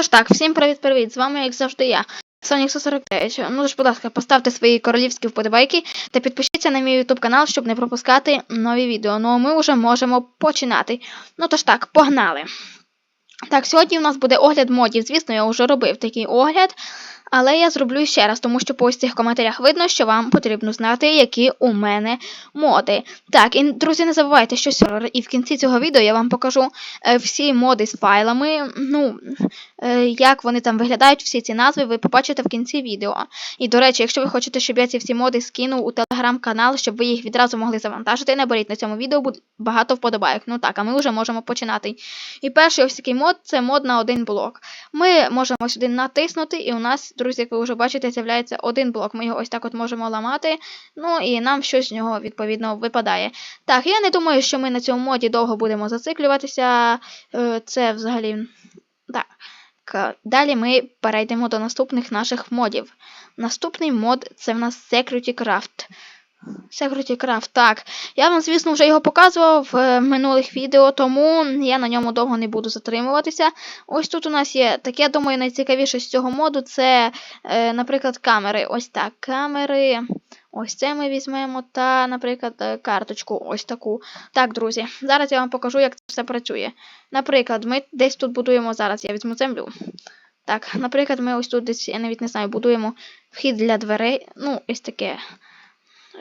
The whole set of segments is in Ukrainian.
Тож так, всім привіт-привіт! З вами, як завжди, я, Сонік 149. Ну ж, будь ласка, поставте свої королівські вподобайки та підпишіться на мій ютуб канал, щоб не пропускати нові відео. Ну а ми вже можемо починати. Ну тож так, погнали. Так, сьогодні у нас буде огляд модів. Звісно, я вже робив такий огляд. Але я зроблю ще раз, тому що по ось цих коментарях видно, що вам потрібно знати, які у мене моди. Так, і друзі, не забувайте, що сервер, і в кінці цього відео я вам покажу е, всі моди з файлами. Ну, е, як вони там виглядають, всі ці назви, ви побачите в кінці відео. І до речі, якщо ви хочете, щоб я ці всі моди скинув у телеграм-канал, щоб ви їх відразу могли завантажити, наберіть на цьому відео буде багато вподобайок. Ну так, а ми вже можемо починати. І перший ось такий мод це мод на один блок. Ми можемо сюди натиснути, і у нас, друзі, як ви вже бачите, з'являється один блок. Ми його ось так от можемо ламати. Ну і нам щось з нього відповідно випадає. Так, я не думаю, що ми на цьому моді довго будемо зациклюватися. Е, Це взагалі. Так. Далі ми перейдемо до наступних наших модів. Наступний мод це в нас Security Craft. Security Craft, так. Я вам, звісно, вже його показував в е, минулих відео, тому я на ньому довго не буду затримуватися. Ось тут у нас є таке, думаю, найцікавіше з цього моду це, е, наприклад, камери. Ось так, камери. Ось це ми візьмемо та, наприклад, е, карточку ось таку. Так, друзі, зараз я вам покажу, як це все працює. Наприклад, ми десь тут будуємо зараз, я візьму землю. Так, наприклад, ми ось тут десь, я навіть не знаю, будуємо вхід для дверей. Ну, ось таке.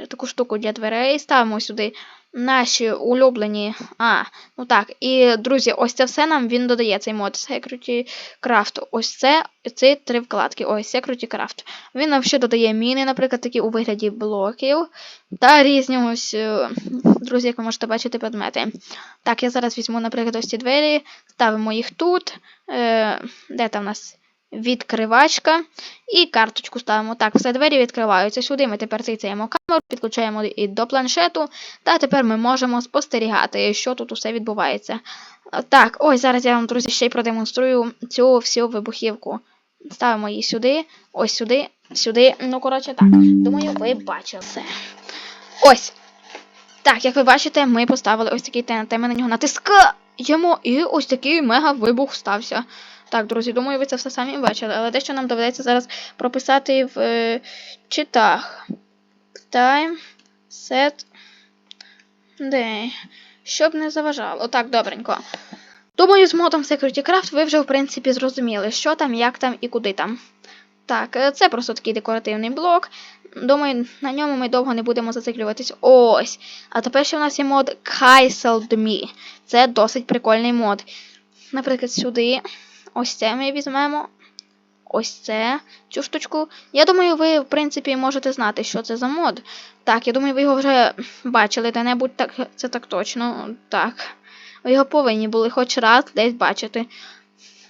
Таку штуку для дверей. Ставимо сюди наші улюблені. А, ну так. І, друзі, ось це все нам він додає цей мод Security Craft. Ось це, ці три вкладки. Ось Security Craft. Він нам ще додає міни, наприклад, такі у вигляді блоків. Та різні ось, е, друзі, як ви можете бачити, предмети. Так, я зараз візьму, наприклад, ось ці двері, ставимо їх тут. Е, де там у нас? Відкривачка. І карточку ставимо. Так, все двері відкриваються. Сюди ми тепер цейцяємо камеру, підключаємо і до планшету. Та тепер ми можемо спостерігати, що тут усе відбувається. Так, ось зараз я вам, друзі, ще й продемонструю цю всю вибухівку. Ставимо її сюди, ось сюди, сюди. Ну, коротше, так. Думаю, ви бачили все. Ось. Так, як ви бачите, ми поставили ось такий ТНТ, ми на нього натискаємо, і ось такий мега вибух стався. Так, друзі, думаю, ви це все самі бачили, але дещо нам доведеться зараз прописати в е, читах. Time, set, day. Щоб не заважало. Так, добренько. Думаю, з модом Security Craft ви вже, в принципі, зрозуміли, що там, як там і куди там. Так, е, це просто такий декоративний блок. Думаю, на ньому ми довго не будемо зациклюватись. Ось. А тепер ще в нас є мод Kaiseled. Це досить прикольний мод. Наприклад, сюди. Ось це ми візьмемо. Ось це, цю штучку. Я думаю, ви, в принципі, можете знати, що це за мод. Так, я думаю, ви його вже бачили де-небудь, так, це так точно. Так. Ви його повинні були хоч раз десь бачити.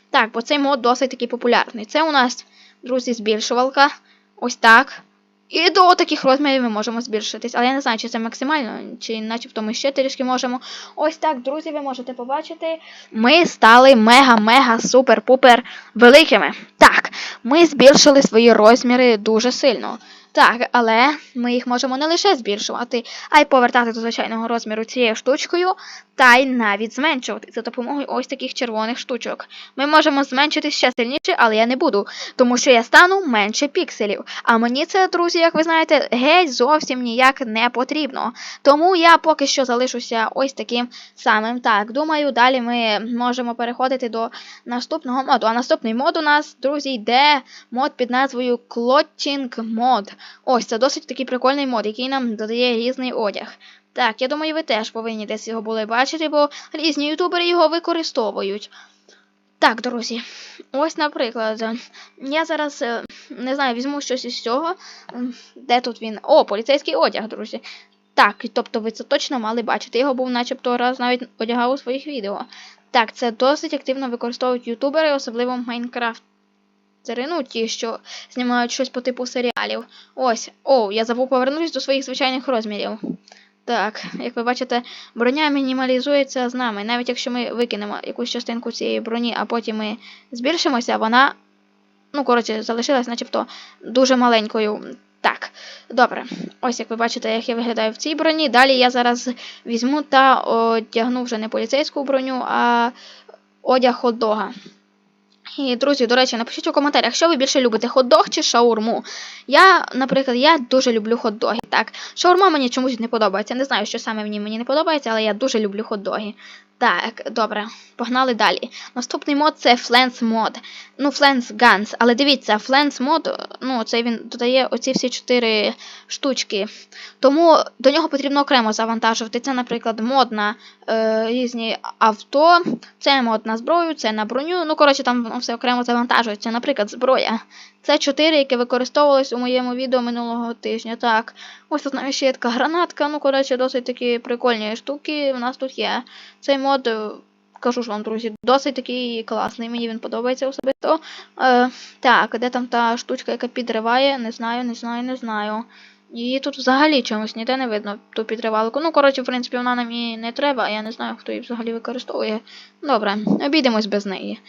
Так, бо цей мод досить такий популярний. Це у нас, друзі, збільшувалка. Ось так. І до таких розмірів ми можемо збільшитись. Але я не знаю, чи це максимально, чи начебто ми ще трішки можемо. Ось так, друзі, ви можете побачити. Ми стали мега-мега-супер-пупер великими. Так, ми збільшили свої розміри дуже сильно. Так, але ми їх можемо не лише збільшувати, а й повертати до звичайного розміру цією штучкою, та й навіть зменшувати за допомогою ось таких червоних штучок. Ми можемо зменшити ще сильніше, але я не буду, тому що я стану менше пікселів. А мені це, друзі, як ви знаєте, геть зовсім ніяк не потрібно. Тому я поки що залишуся ось таким самим. Так, думаю, далі ми можемо переходити до наступного моду. А наступний мод у нас, друзі, йде мод під назвою Clotting Mod. Ось це досить такий прикольний мод, який нам додає різний одяг. Так, я думаю, ви теж повинні десь його були бачити, бо різні ютубери його використовують. Так, друзі, ось, наприклад, я зараз е, не знаю, візьму щось із цього. Де тут він? О, поліцейський одяг, друзі. Так, тобто ви це точно мали бачити. Його був начебто раз навіть одягав у своїх відео. Так, це досить активно використовують ютубери, особливо в Майнкрафт. Ну, ті, що знімають щось по типу серіалів. Ось. О, я забув повернутися до своїх звичайних розмірів. Так, як ви бачите, броня мінімалізується з нами. Навіть якщо ми викинемо якусь частинку цієї броні, а потім ми збільшимося, вона, ну, коротше, залишилась начебто дуже маленькою. Так, добре. Ось як ви бачите, як я виглядаю в цій броні. Далі я зараз візьму та одягну вже не поліцейську броню, а одяг хот-дога. І, друзі, до речі, напишіть у коментарях, що ви більше любите, хот-дог чи шаурму. Я, наприклад, я дуже люблю хот-доги. Так, шаурма мені чомусь не подобається. Не знаю, що саме ній мені не подобається, але я дуже люблю хот-доги. Так, добре, погнали далі. Наступний мод це Flens мод. Ну, Flens Guns. Але дивіться, Flens мод, ну, це він додає оці всі чотири штучки. Тому до нього потрібно окремо завантажувати. Це, наприклад, мод на е, різні авто, це мод на зброю, це на броню. Ну, коротше, там все окремо завантажується. Наприклад, зброя. Це 4, яке використовувалось у моєму відео минулого тижня. Так, ось тут навіть є така гранатка. Ну, коротше, досить такі прикольні штуки в нас тут є. Цей мод, е, кажу ж вам, друзі, досить такий класний. Мені він подобається особисто. Е, так, де там та штучка, яка підриває? Не знаю, не знаю, не знаю. Її тут взагалі чомусь ніде не видно, ту підривалку. Ну, коротше, в принципі, вона нам і не треба, я не знаю, хто її взагалі використовує. Добре, обійдемось без неї.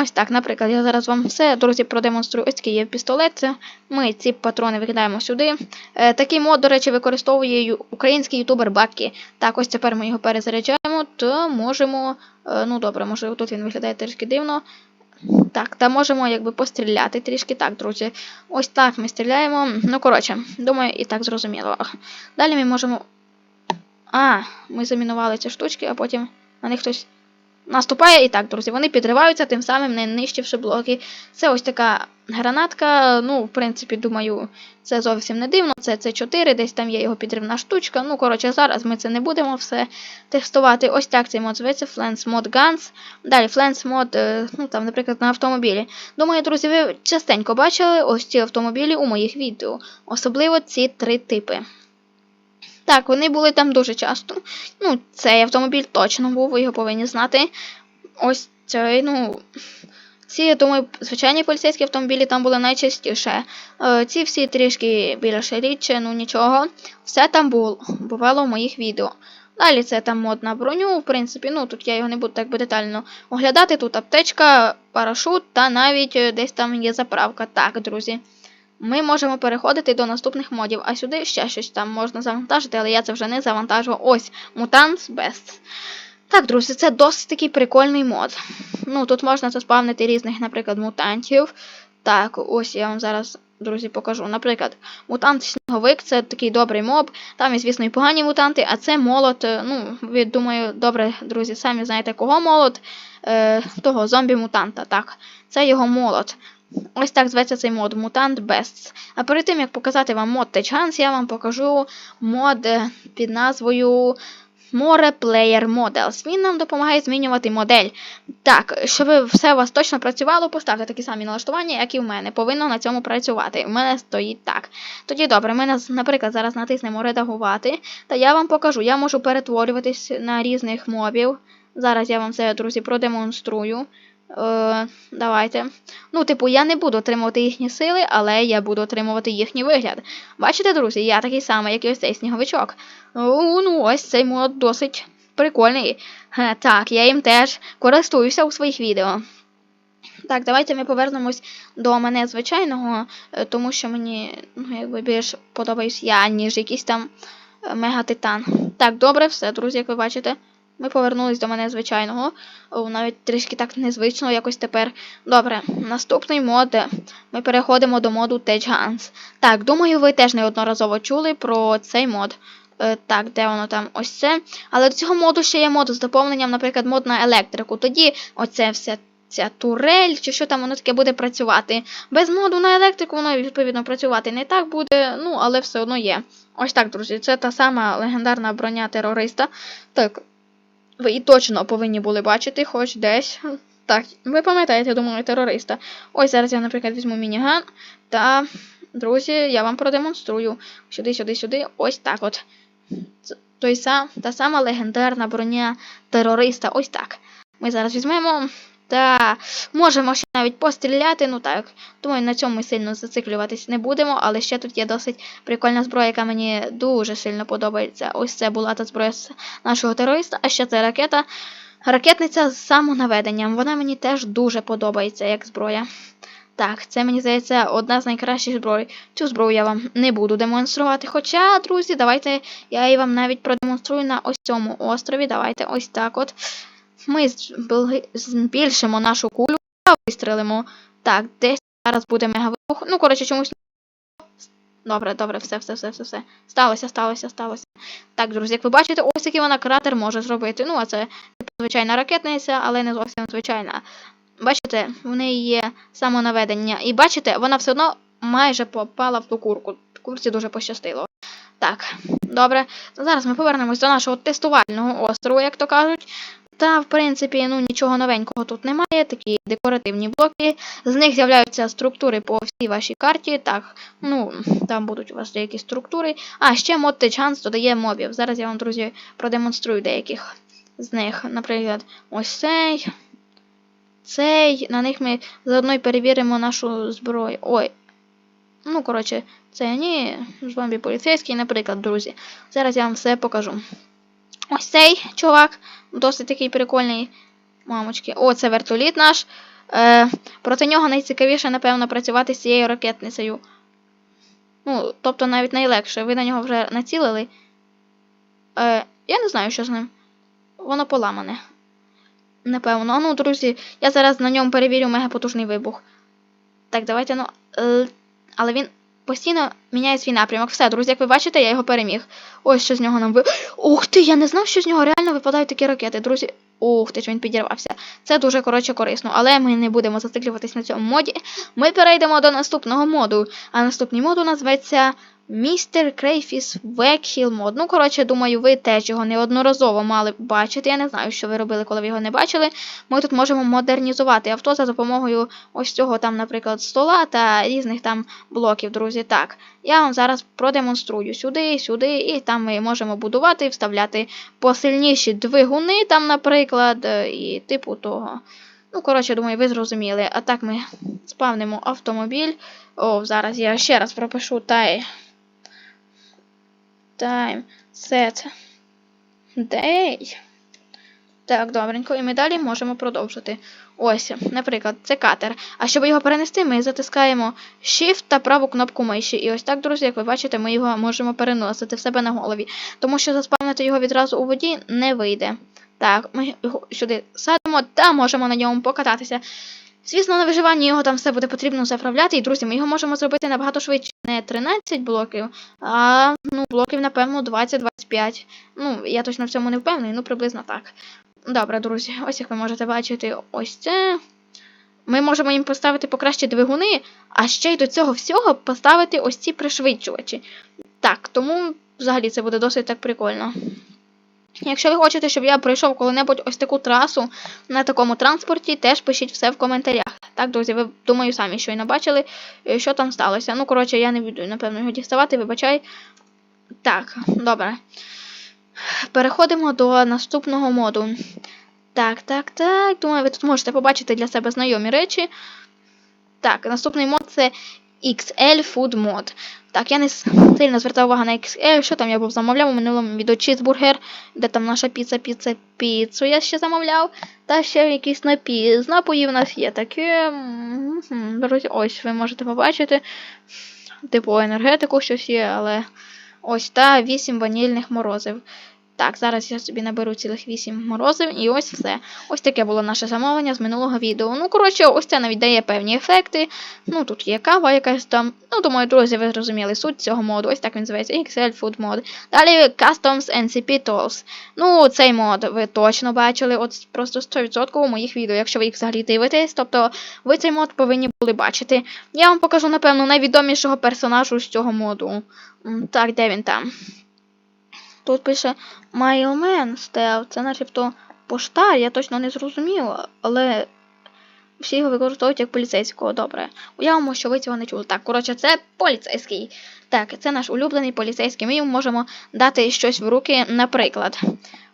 Ось так, наприклад, я зараз вам все, друзі, продемонструю. Ось такий є пістолет. Ми ці патрони викидаємо сюди. Е, такий мод, до речі, використовує український ютубер Баккі. Так, ось тепер ми його перезаряджаємо, то можемо. е, ну добре, може тут він виглядає трішки дивно. Так, та можемо якби постріляти трішки. Так, друзі. Ось так ми стріляємо. Ну, коротше, думаю, і так зрозуміло. Далі ми можемо. А, ми замінували ці штучки, а потім на них хтось наступає. І так, друзі, вони підриваються, тим самим не нищивши блоки. Це ось така гранатка. Ну, в принципі, думаю, це зовсім не дивно. Це С4, десь там є його підривна штучка. Ну, коротше, зараз ми це не будемо все тестувати. Ось так цей мод зветься Flens Mod Guns. Далі Flens Mod, е, ну там, наприклад, на автомобілі. Думаю, друзі, ви частенько бачили ось ці автомобілі у моїх відео. Особливо ці три типи. Так, вони були там дуже часто. Ну, цей автомобіль точно був, ви його повинні знати. Ось цей, ну. Ці, я думаю, звичайні поліцейські автомобілі там були найчастіше. Е, ці всі трішки більше рідше, ну нічого. Все там було, бувало в моїх відео. Далі це там мод на броню, в принципі, ну тут я його не буду так би детально оглядати. Тут аптечка, парашут та навіть е, десь там є заправка. Так, друзі. Ми можемо переходити до наступних модів, а сюди ще щось там можна завантажити, але я це вже не завантажував. Ось, Mutants Best. Так, друзі, це досить такий прикольний мод. Ну, тут можна заспавнити різних, наприклад, мутантів. Так, ось я вам зараз, друзі, покажу. Наприклад, мутант Сніговик це такий добрий моб. Там звісно, і погані мутанти, а це молот. е, Ну, ви думаю, добре, друзі, самі знаєте, кого молот? Е, того зомбі-мутанта. Так, це його молот. Ось так зветься цей мод Mutant Bests. А перед тим як показати вам мод Tech я вам покажу мод е, під назвою More Player Models. Він нам допомагає змінювати модель. Так, щоб все у вас точно працювало, поставте такі самі налаштування, як і в мене. Повинно на цьому працювати. У мене стоїть так. Тоді добре, ми, наприклад, зараз натиснемо редагувати, та я вам покажу. Я можу перетворюватись на різних мобів. Зараз я вам це, друзі, продемонструю. Е, давайте. Ну, типу, я не буду отримувати їхні сили, але я буду отримувати їхній вигляд. Бачите, друзі, я такий самий, як і ось цей сніговичок. Ну, ну ось цей мод досить прикольний. Е, Так, я їм теж користуюся у своїх відео. Так, давайте ми повернемось до мене звичайного, е, тому що мені ну, якби більш подобаюсь я, ніж якийсь там мегатитан. Так, добре, все, друзі, як ви бачите. Ми повернулись до мене звичайного. Навіть трішки так незвично якось тепер. Добре, наступний мод. Ми переходимо до моду Tech Guns. Так, думаю, ви теж неодноразово чули про цей мод. Е, так, де воно там? Ось це. Але до цього моду ще є мод з доповненням, наприклад, мод на електрику. Тоді оце все. Ця турель, чи що там воно таке буде працювати. Без моду на електрику воно відповідно працювати не так буде, ну але все одно є. Ось так, друзі, це та сама легендарна броня терориста. Так, ви і точно повинні були бачити, хоч десь. Так, ви пам'ятаєте, думаю, терориста. Ось зараз я, наприклад, візьму мініган та, друзі, я вам продемонструю. Сюди, сюди, сюди. Ось так от. Той сам, та сама легендарна броня терориста. Ось так. Ми зараз візьмемо. Та можемо ще навіть постріляти, ну так. Думаю, на цьому сильно зациклюватись не будемо, але ще тут є досить прикольна зброя, яка мені дуже сильно подобається. Ось це була та зброя нашого терориста, а ще це ракета. Ракетниця з самонаведенням. Вона мені теж дуже подобається як зброя. Так, це мені здається одна з найкращих зброй. Цю зброю я вам не буду демонструвати. Хоча, друзі, давайте я її вам навіть продемонструю на ось цьому острові. Давайте ось так от. Ми збільшимо нашу кулю. та вистрелимо. Так, десь зараз буде мегавибух. Ну, коротше, чомусь. Добре, добре, все, все, все, все, все. Сталося, сталося, сталося. Так, друзі, як ви бачите, ось який вона кратер може зробити. Ну, а це звичайна ракетниця, але не зовсім звичайна. Бачите, в неї є самонаведення. І бачите, вона все одно майже попала в ту курку. Курці дуже пощастило. Так, добре. Зараз ми повернемось до нашого тестувального острову, як то кажуть. Та, в принципі, ну нічого новенького тут немає. Такі декоративні блоки. З них з'являються структури по всій вашій карті. Так, ну, там будуть у вас деякі структури. А, ще мод Chance додає мобів. Зараз я вам, друзі, продемонструю деяких з них. Наприклад, ось цей. Цей. На них ми заодно й перевіримо нашу зброю. Ой. Ну, коротше, це ні. Зомбі поліцейський, наприклад, друзі. Зараз я вам все покажу. Ось цей чувак, досить такий прикольний. Мамочки. О, це вертоліт наш. Е, проти нього найцікавіше, напевно, працювати з цією ракетницею. Ну, тобто навіть найлегше. Ви на нього вже націлили. Е, я не знаю, що з ним. Воно поламане. Напевно. Ну, друзі, я зараз на ньому перевірю мегапотужний вибух. Так, давайте, ну. Але він постійно міняє свій напрямок. Все, друзі, як ви бачите, я його переміг. Ось що з нього нам ви. Ух ти, я не знав, що з нього реально випадають такі ракети, друзі. Ух ти, ж він підірвався. Це дуже коротше корисно, але ми не будемо зациклюватись на цьому моді. Ми перейдемо до наступного моду. А наступний мод у нас зветься Містер Крейфіс Векхілмод. Ну, коротше, думаю, ви теж його неодноразово мали бачити. Я не знаю, що ви робили, коли ви його не бачили. Ми тут можемо модернізувати авто за допомогою ось цього там, наприклад, стола та різних там блоків, друзі. Так, я вам зараз продемонструю сюди, сюди, і там ми можемо будувати і вставляти посильніші двигуни, там, наприклад, е, і типу того. Ну, коротше, думаю, ви зрозуміли. А так ми спавнимо автомобіль. О, зараз я ще раз пропишу тай. Time set day. Так, добренько, і ми далі можемо продовжити. Ось, наприклад, це катер. А щоб його перенести, ми затискаємо Shift та праву кнопку миші. І ось так, друзі, як ви бачите, ми його можемо переносити в себе на голові. Тому що заспавнити його відразу у воді не вийде. Так, ми його сюди садимо та можемо на ньому покататися. Звісно, на виживанні його там все буде потрібно заправляти. І, друзі, ми його можемо зробити набагато швидше. Не 13 блоків, а ну, блоків, напевно, 20-25. Ну, я точно в цьому не впевнений, ну приблизно так. Добре, друзі, ось як ви можете бачити, ось це. Ми можемо їм поставити покращі двигуни, а ще й до цього всього поставити ось ці пришвидшувачі. Так, тому взагалі це буде досить так прикольно. Якщо ви хочете, щоб я пройшов коли-небудь ось таку трасу на такому транспорті, теж пишіть все в коментарях. Так, друзі, ви думаю, самі щойно бачили, е, що там сталося. Ну, коротше, я не буду, напевно, його діставати, вибачай. Так, добре. Переходимо до наступного моду. Так, так, так. Думаю, ви тут можете побачити для себе знайомі речі. Так, наступний мод це XL Food Mod. Так, я не сильно звертав увагу на XL, що там я був замовляв у минулому відео чізбургер, де там наша піца, піца, піцу я ще замовляв. Та ще якийсь напій. З напоїв у нас є таке. Друзі, ось ви можете побачити. Типу енергетику щось є, але ось та 8 ванільних морозив. Так, зараз я собі наберу цілих 8 морозив, і ось все. Ось таке було наше замовлення з минулого відео. Ну, коротше, ось це навіть дає певні ефекти. Ну, тут є кава якась там. Ну, думаю, друзі, ви зрозуміли суть цього моду. Ось так він називається XL Food Mod. Далі Customs NCP Tools. Ну, цей мод ви точно бачили, от просто 100% у моїх відео, якщо ви їх взагалі дивитесь. Тобто ви цей мод повинні були бачити. Я вам покажу, напевно, найвідомішого персонажу з цього моду. Так, де він там? Тут пише Mailman Стел. Це начебто поштар, я точно не зрозуміла, але всі його використовують як поліцейського. Добре. Уявимо, що ви цього не чули. Так, коротше, це поліцейський. Так, це наш улюблений поліцейський. Ми йому можемо дати щось в руки, наприклад.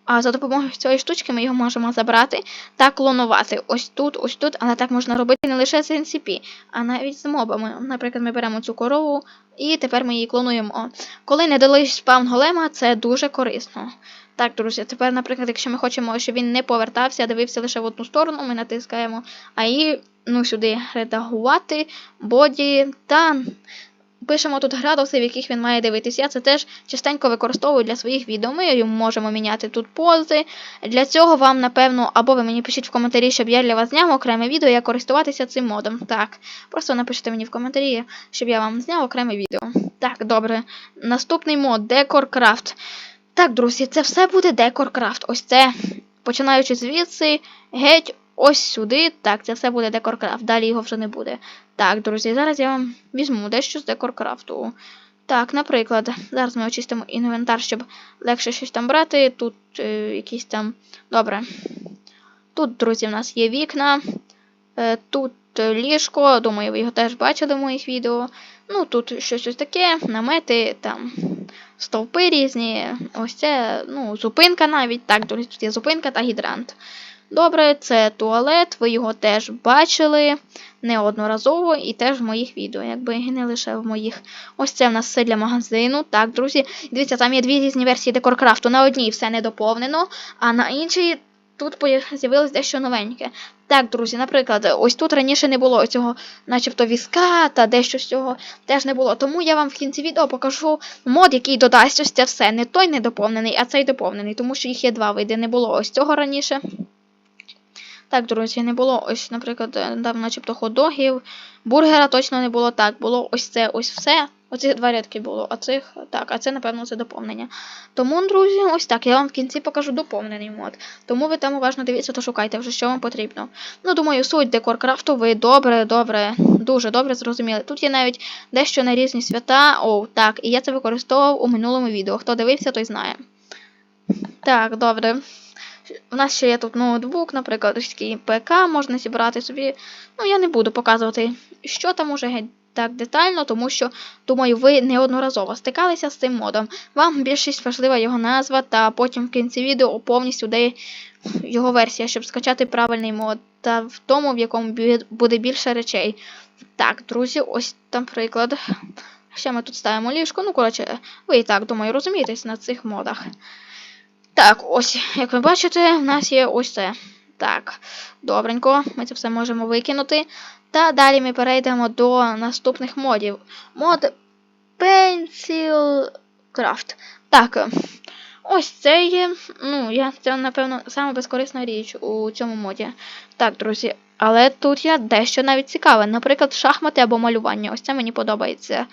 А за допомогою цієї штучки ми його можемо забрати та клонувати. Ось тут, ось тут, але так можна робити не лише з NCP, а навіть з мобами. Наприклад, ми беремо цю корову і тепер ми її клонуємо. Коли не дали спавн голема, це дуже корисно. Так, друзі, тепер, наприклад, якщо ми хочемо, щоб він не повертався, а дивився лише в одну сторону, ми натискаємо АІ, ну, сюди редагувати, боді та Пишемо тут градуси, в яких він має дивитись. Я це теж частенько використовую для своїх відео. Ми можемо міняти тут пози. Для цього вам, напевно, або ви мені пишіть в коментарі, щоб я для вас зняв окреме відео, як користуватися цим модом. Так, просто напишіть мені в коментарі, щоб я вам зняв окреме відео. Так, добре. Наступний мод Craft. Так, друзі, це все буде Craft. Ось це. Починаючи звідси, геть ось сюди. Так, це все буде Craft. Далі його вже не буде. Так, друзі, зараз я вам візьму дещо з декоркрафту. Так, наприклад, зараз ми очистимо інвентар, щоб легше щось там брати. Тут е, якісь там. Добре. Тут, друзі, в нас є вікна. Е, тут е, ліжко, думаю, ви його теж бачили в моїх відео. Ну, тут щось ось таке, намети, там стовпи різні. Ось це, ну, зупинка навіть. Так, друзі, тут є зупинка та гідрант. Добре, це туалет, ви його теж бачили неодноразово і теж в моїх відео, якби не лише в моїх. Ось це в нас все для магазину. Так, друзі. Дивіться, там є дві різні версії декоркрафту. На одній все не доповнено, а на іншій тут з'явилось дещо новеньке. Так, друзі, наприклад, ось тут раніше не було цього, начебто, візка та дещо з цього теж не було. Тому я вам в кінці відео покажу мод, який додасть ось це все. Не той недоповнений, а цей доповнений, тому що їх є два види. Не було ось цього раніше. Так, друзі, не було ось, наприклад, е, там начебто хот-догів, бургера точно не було так. Було ось це, ось все. Оці два рядки було, а цих так, а це, напевно, це доповнення. Тому, друзі, ось так. Я вам в кінці покажу доповнений мод. Тому ви там уважно дивіться, то шукайте вже, що вам потрібно. Ну, думаю, суть декоркрафту ви добре, добре, дуже добре зрозуміли. Тут є навіть дещо на різні свята. О, так, і я це використовував у минулому відео. Хто дивився, той знає. Так, добре. У нас ще є тут ноутбук, наприклад, ось ПК можна зібрати собі. Ну, я не буду показувати, що там уже так детально, тому що, думаю, ви неодноразово стикалися з цим модом. Вам більшість важлива його назва, та потім в кінці відео повністю де його версія, щоб скачати правильний мод, та в тому, в якому буде більше речей. Так, друзі, ось там приклад. Ще ми тут ставимо ліжко. Ну, коротше, ви і так, думаю, розумієтесь на цих модах. Так, ось, як ви бачите, в нас є ось це. Так, добренько, ми це все можемо викинути. Та далі ми перейдемо до наступних модів. Мод Pencil Craft. Так, ось це є. Ну, я це, напевно, саме безкорисна річ у цьому моді. Так, друзі, але тут є дещо навіть цікаве. Наприклад, шахмати або малювання. Ось це мені подобається.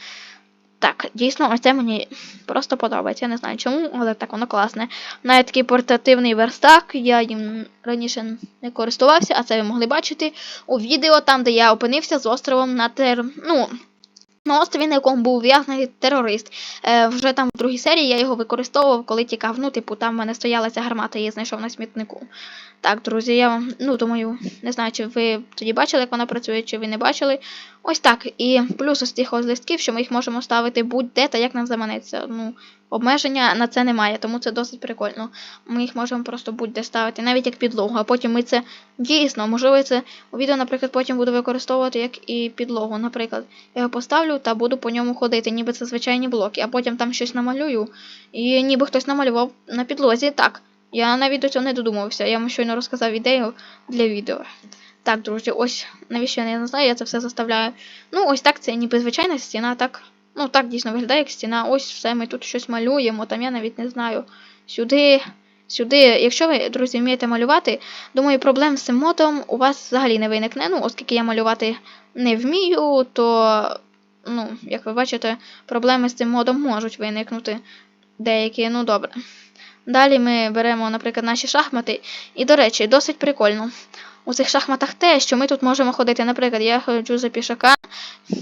Так, дійсно, ось це мені просто подобається. Я не знаю чому, але так воно класне. Навіть такий портативний верстак, я їм раніше не користувався, а це ви могли бачити у відео, там, де я опинився з островом на тер... ну, на острові, на якому був ув'язнений терорист. Е, вже там в другій серії я його використовував, коли тікав. Ну, типу, там в мене стояла ця гармата, я її знайшов на смітнику. Так, друзі, я вам, ну, думаю, не знаю, чи ви тоді бачили, як вона працює, чи ви не бачили. Ось так. І плюс ось цих ось листків, що ми їх можемо ставити будь-де та як нам заманеться. Ну, обмеження на це немає, тому це досить прикольно. Ми їх можемо просто будь-де ставити, навіть як підлогу. А потім ми це дійсно, можливо, це у відео, наприклад, потім буду використовувати як і підлогу. Наприклад, я його поставлю та буду по ньому ходити, ніби це звичайні блоки, а потім там щось намалюю, і ніби хтось намалював на підлозі. Так. Я навіть до цього не додумався. Я вам щойно розказав ідею для відео. Так, друзі, ось навіщо я не знаю, я це все заставляю. Ну, ось так це ніби звичайна стіна, так. Ну, так дійсно виглядає як стіна. Ось все, ми тут щось малюємо, там я навіть не знаю. Сюди, сюди. Якщо ви, друзі, вмієте малювати, думаю, проблем з цим модом у вас взагалі не виникне. Ну, оскільки я малювати не вмію, то, ну, як ви бачите, проблеми з цим модом можуть виникнути. Деякі, ну добре. Далі ми беремо, наприклад, наші шахмати. І, до речі, досить прикольно. У цих шахматах те, що ми тут можемо ходити. Наприклад, я ходжу за пішака,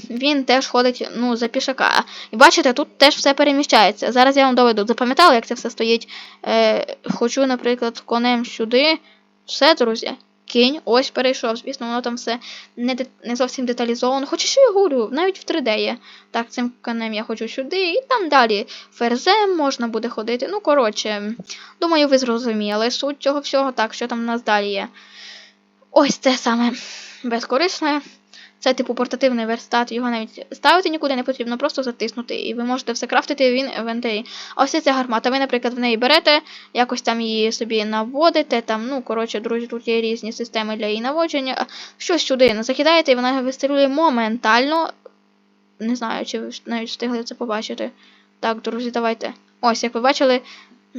він теж ходить ну, за пішака. І бачите, тут теж все переміщається. Зараз я вам доведу. Запам'ятали, як це все стоїть. Е, хочу, наприклад, конем сюди. Все, друзі. Кінь, ось перейшов. Звісно, воно там все не, де- не зовсім деталізовано. Хоча що я говорю, навіть в 3D є. Так, цим конем я хочу сюди, і там далі ферзем можна буде ходити. Ну, коротше, думаю, ви зрозуміли суть цього всього. Так, що там у нас далі є. Ось це саме безкорисне. Це типу портативний верстат, його навіть ставити нікуди не потрібно, просто затиснути, і ви можете все крафтити в інвентарі. А ось ця гармата. Ви, наприклад, в неї берете, якось там її собі наводите. Там, ну, коротше, друзі, тут є різні системи для її наводження. Щось сюди закидаєте, і вона вистрілює моментально. Не знаю, чи ви навіть встигли це побачити. Так, друзі, давайте. Ось, як ви бачили,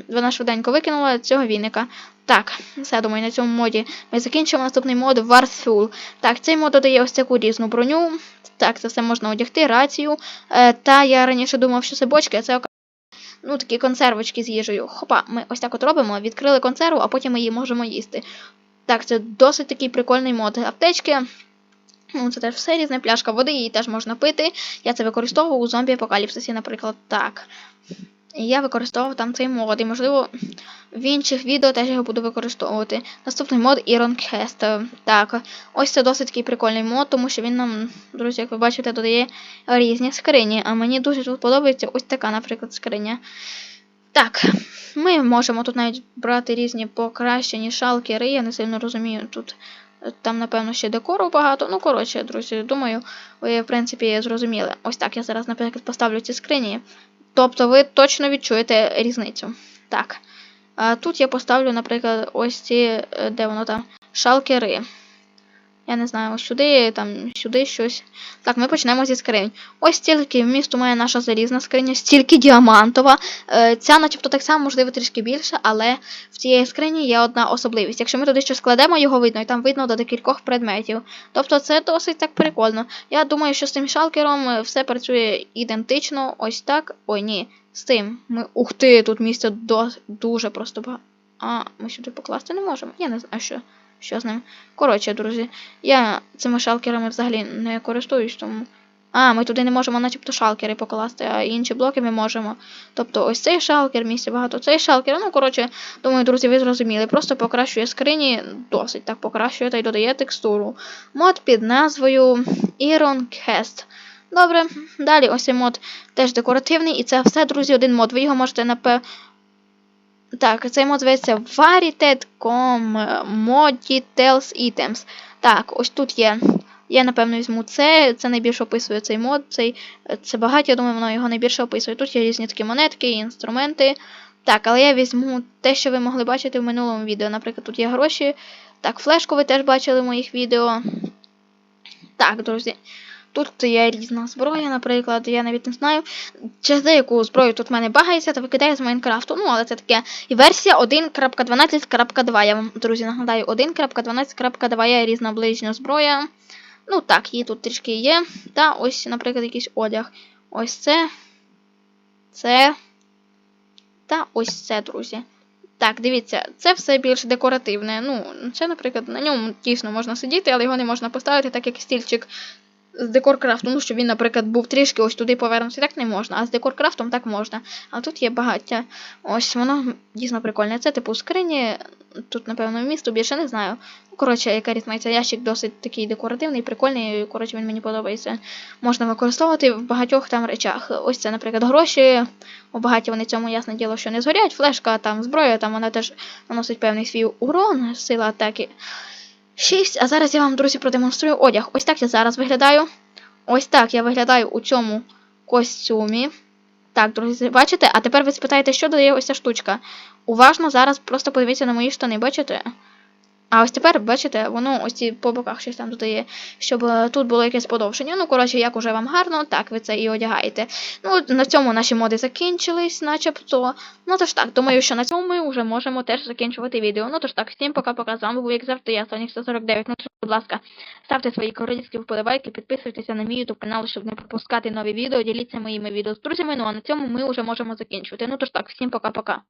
вона швиденько викинула цього віника. Так, все, думаю, на цьому моді ми закінчимо наступний мод Warthul. Так, цей мод додає ось таку різну броню. Так, це все можна одягти, рацію. Е, та я раніше думав, що це бочки, а це ну, такі консервочки з їжею. Хопа, ми ось так от робимо, відкрили консерву, а потім ми її можемо їсти. Так, це досить такий прикольний мод. Аптечки. Ну, це теж все різне, пляшка води, її теж можна пити. Я це використовував у зомбі апокаліпсисі, наприклад, так. І я використовував там цей мод, і можливо в інших відео теж його буду використовувати. Наступний мод Iron Quest. Так, ось це досить такий прикольний мод, тому що він нам, друзі, як ви бачите, додає різні скрині. А мені дуже тут подобається ось така, наприклад, скриня. Так, ми можемо тут навіть брати різні покращені шалкери, я не сильно розумію тут. е, Там, напевно, ще декору багато. Ну, коротше, друзі, думаю, ви, в принципі, зрозуміли. Ось так я зараз, наприклад, поставлю ці скрині. Тобто ви точно відчуєте різницю. Так. Тут я поставлю, наприклад, ось ці, е, де воно там, шалкери. Я не знаю, ось сюди, там, сюди щось. Так, ми почнемо зі скринь. Ось стільки вмісту має наша залізна скриня, стільки діамантова. Е, Ця, начебто, так само, можливо, трішки більше, але в цієї скрині є одна особливість. Якщо ми туди щось складемо, його видно, і там видно до декількох предметів. Тобто це досить так прикольно. Я думаю, що з цим шалкером е, все працює ідентично, ось так. Ой, ні. З тим. Ми. Ух ти, тут місця до... дуже просто багато. А, ми сюди покласти не можемо. Я не знаю, що, що з ним. Коротше, друзі, я цими шалкерами взагалі не користуюсь, тому. А, ми туди не можемо, начебто, шалкери покласти, а інші блоки ми можемо. Тобто ось цей шалкер, місця багато, цей шалкер. Ну, коротше, думаю, друзі, ви зрозуміли. Просто покращує скрині, досить так покращує та й додає текстуру. Мод під назвою Iron Quest. Добре, далі ось цей мод теж декоративний, і це все, друзі, один мод. Ви його можете напев... Так, цей мод зветься Varited Commodity Tales Items. Так, ось тут є. Я, напевно, візьму це. Це найбільше описує цей мод. Цей, це багато, я думаю, воно його найбільше описує. Тут є різні такі монетки, інструменти. Так, але я візьму те, що ви могли бачити в минулому відео. Наприклад, тут є гроші. Так, флешку ви теж бачили в моїх відео. Так, друзі. Тут є різна зброя, наприклад, я навіть не знаю, через деяку зброю тут в мене багається та викидає з Майнкрафту. Ну, але це таке. І версія 1.12.2. Я вам, друзі, нагадаю, 1.12.2 є різна ближня зброя. Ну так, її тут трішки є. Та ось, наприклад, якийсь одяг. Ось це. Це. Та ось це, друзі. Так, дивіться, це все більш декоративне. Ну, це, наприклад, на ньому дійсно можна сидіти, але його не можна поставити, так як стільчик з декоркрафтом, ну, щоб він, наприклад, був трішки ось туди повернутий, так не можна, а з декоркрафтом так можна. А тут є багаття. Ось воно дійсно прикольне. Це типу скрині. Тут, напевно, місто більше не знаю. Ну, коротше, яка різниця. Ящик досить такий декоративний, прикольний. Коротше, він мені подобається. Можна використовувати в багатьох там речах. Ось це, наприклад, гроші. У багаті вони цьому ясне діло, що не згорять. Флешка, там зброя, там вона теж наносить певний свій урон, сила атаки. 6. А зараз я вам, друзі, продемонструю одяг. Ось так я зараз виглядаю. Ось так я виглядаю у цьому костюмі. Так, друзі, бачите? А тепер ви спитаєте, що дає ось ця штучка. Уважно зараз просто подивіться на мої штани, бачите? А ось тепер, бачите, воно ось ці по боках щось там додає, щоб е, тут було якесь подовження. Ну, коротше, як уже вам гарно, так ви це і одягаєте. Ну, на цьому наші моди закінчились, начебто. Ну тож так, думаю, що на цьому ми вже можемо теж закінчувати відео. Ну тож так, всім пока-пока. З вами був, як завжди, я, Сонік 149. Ну, будь ласка, ставте свої королівські вподобайки, підписуйтеся на мій YouTube канал, щоб не пропускати нові відео, діліться моїми відео з друзями. Ну а на цьому ми вже можемо закінчувати. Ну тож так, всім пока-пока.